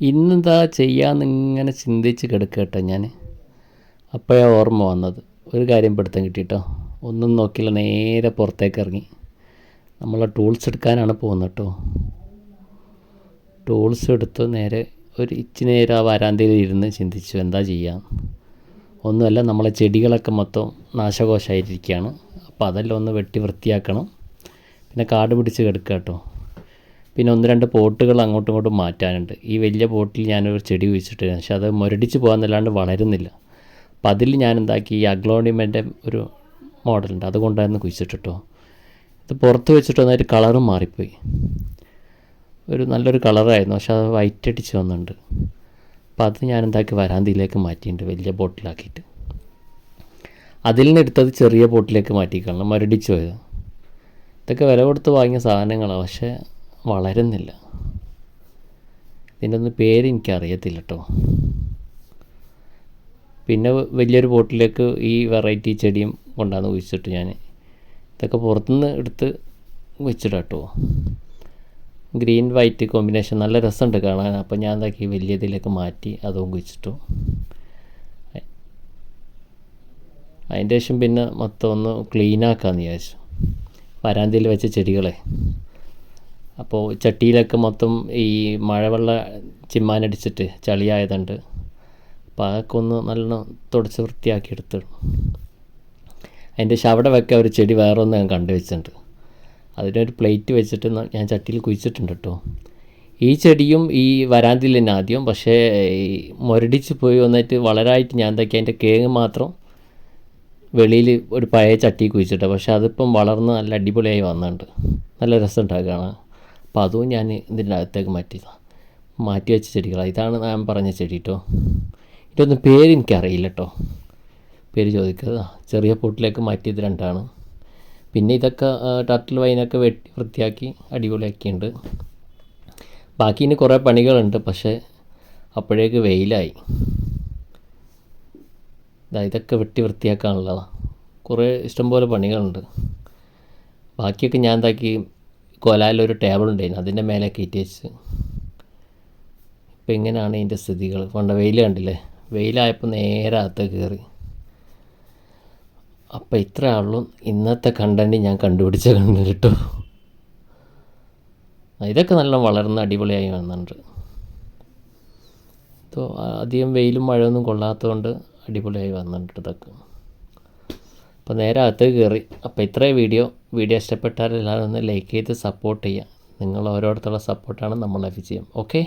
ഇന്നെന്താ ചെയ്യാന്ന് ഇങ്ങനെ ചിന്തിച്ച് കിടക്കട്ടോ ഞാൻ അപ്പോഴാണ് ഓർമ്മ വന്നത്. ഒരു കാര്യം പിടുത്തം കിട്ടിട്ടോ. ഒന്നും നോക്കില്ല നേരെ പുറത്തേക്ക് ഇറങ്ങി. നമ്മളെ ടൂൾസ് എടുക്കാനാണ് പോകുന്നത് കേട്ടോ. ടൂൾസ് എടുത്ത് നേരെ ഒരു ഇച്ചിരി നേരം ആ വരാന്തയിൽ ഇരുന്ന് ചിന്തിച്ചു എന്താ ചെയ്യാം. ഒന്നുമല്ല നമ്മളെ ചെടികളൊക്കെ മൊത്തം നാശകോശമായിരിക്കുകയാണ് അപ്പോൾ അതെല്ലാം ഒന്ന് വെട്ടി വൃത്തിയാക്കണം. പിന്നെ കാട് പിടിച്ച് കിടക്കുക കേട്ടോ. പിന്നെ ഒന്ന് രണ്ട് പോട്ടുകൾ അങ്ങോട്ടും ഇങ്ങോട്ടും മാറ്റാനുണ്ട്. ഈ വലിയ പോട്ടിൽ ഞാനൊരു ചെടി കുഴിച്ചിട്ട് പക്ഷേ അത് മുരടിച്ച് പോകാന്നല്ലാണ്ട് വളരുന്നില്ല. അപ്പം അതിൽ ഞാൻ എന്താക്കി ഈ അഗ്ലോണിമെന്റെ ഒരു മോഡലുണ്ട്. അതുകൊണ്ടായിരുന്നു കുഴിച്ചിട്ടിട്ടോ. ഇത് പുറത്ത് വെച്ചിട്ട് വന്നാൽ കളറും മാറിപ്പോയി. ഒരു നല്ലൊരു കളറായിരുന്നു. പക്ഷെ അത് വൈറ്റ് അടിച്ച് വന്നിട്ടുണ്ട്. അപ്പോൾ അത് ഞാൻ എന്താക്കി വരാന്തിയിലേക്ക് മാറ്റിയിട്ടുണ്ട്. വലിയ ബോട്ടിലാക്കിയിട്ട് അതിൽ നിന്ന് എടുത്തത് ചെറിയ ബോട്ടിലേക്ക് മാറ്റിക്കളണം മരടിച്ച് പോയത്. ഇതൊക്കെ വില കൊടുത്ത് വാങ്ങിയ സാധനങ്ങളാണ്. പക്ഷേ വളരുന്നില്ല. ഇതിന്റെ ഒന്നും പേര് എനിക്കറിയത്തില്ല കേട്ടോ പിന്നെ വലിയൊരു ബോട്ടിലേക്ക് ഈ വെറൈറ്റി ചെടിയും കൊണ്ടാന്ന് കുഴിച്ചിട്ട് ഞാൻ ഇതൊക്കെ പുറത്തുനിന്ന് എടുത്ത് വെച്ചിടാം കേട്ടോ ഗ്രീൻ വൈറ്റ് കോമ്പിനേഷൻ നല്ല രസമുണ്ട് കാണാൻ. അപ്പോൾ ഞാൻ എന്താക്കി വലിയ ഇതിലേക്ക് മാറ്റി അതും കുഴിച്ചിട്ടു. അതിന്റെ ശേഷം പിന്നെ മൊത്തം ഒന്ന് ക്ലീനാക്കാമെന്ന് വിചാരിച്ചു. വരാന്തയിൽ വെച്ച ചെടികളെ. അപ്പോൾ ചട്ടിയിലൊക്കെ മൊത്തം ഈ മഴവെള്ള ചിമ്മാനടിച്ചിട്ട് ചളിയായതുണ്ട്. അപ്പോൾ അതൊക്കെ ഒന്ന് നല്ലോണം തുടച്ച് വൃത്തിയാക്കി എടുത്തിടും അതിന്റെ വെക്കാൻ ഒരു ചെടി വേറെ ഒന്ന് ഞാൻ കണ്ടു വെച്ചിട്ടുണ്ട്. അതിനൊരു പ്ലേറ്റ് വെച്ചിട്ട് ഞാൻ ചട്ടിയിൽ കുഴിച്ചിട്ടുണ്ട് കേട്ടോ. ഈ ചെടിയും ഈ വരാന്തിൽ തന്നെ ആദ്യം. പക്ഷേ മുരടിച്ച് പോയി വന്നിട്ട് വളരായിട്ട് ഞാൻ എന്താക്കി അതിന്റെ കേങ്ങ് മാത്രം വെളിയിൽ ഒരു പഴയ ചട്ടി കുഴിച്ചിട്ട്. പക്ഷേ അതിപ്പം വളർന്ന് നല്ല അടിപൊളിയായി വന്നിട്ടുണ്ട്. നല്ല രസമുണ്ടാകുക കാണാൻ. അപ്പോൾ അതും ഞാൻ ഇതിന്റെ അകത്തേക്ക് മാറ്റിയതാണ് മാറ്റി വെച്ച ചെടികളാണ് ഇതാണ് ഞാൻ പറഞ്ഞ ചെടി കേട്ടോ ഇതൊന്നും പേര് എനിക്കറിയില്ല കേട്ടോ പേര് ചോദിക്കുക. ചെറിയ പൊട്ടിലേക്ക് മാറ്റിയത് രണ്ടാണ്. പിന്നെ ഇതൊക്കെ ടർട്ടിൽ വൈനൊക്കെ വെട്ടി വൃത്തിയാക്കി അടിപൊളിയാക്കിയിട്ടുണ്ട്. ബാക്കി ഇനി കുറേ പണികളുണ്ട്. പക്ഷേ അപ്പോഴേക്ക് വെയിലായി. ഇതൊക്കെ വെട്ടി വൃത്തിയാക്കാനുള്ളതാണ് കുറേ ഇഷ്ടംപോലെ പണികളുണ്ട്. ബാക്കിയൊക്കെ ഞാൻ എന്താക്കി കൊലായിലൊരു ടേബിൾ ഉണ്ടായിരുന്നു അതിന്റെ മേലെ കയറ്റി വെച്ച്. ഇപ്പം ഇങ്ങനെയാണ് ഇതിന്റെ സ്ഥിതികൾ. പണ്ട് വെയിൽ കണ്ടില്ലേ? വെയിലായപ്പോൾ നേരെ അകത്ത് കയറി. അപ്പം ഇത്ര ആളും ഇന്നത്തെ കണ്ടന്റ് ഞാൻ കണ്ടുപിടിച്ച കണ്ടു കിട്ടൂ. ഇതൊക്കെ നല്ല വളർന്ന് അടിപൊളിയായി വന്നിട്ടുണ്ട്. അധികം വെയിലും മഴയൊന്നും കൊള്ളാത്തതുകൊണ്ട് അടിപൊളിയായി വന്നിട്ടുണ്ട് ഇതൊക്കെ. അപ്പോൾ നേരെ അകത്ത് കയറി. അപ്പോൾ ഇത്രയും വീഡിയോ വീഡിയോ ഇഷ്ടപ്പെട്ടാൽ എല്ലാവരും ഒന്ന് ലൈക്ക് ചെയ്ത് സപ്പോർട്ട് ചെയ്യുക. നിങ്ങൾ ഓരോരുത്തരുടെ സപ്പോർട്ടാണ് നമ്മളെ വിജയം ഓക്കെ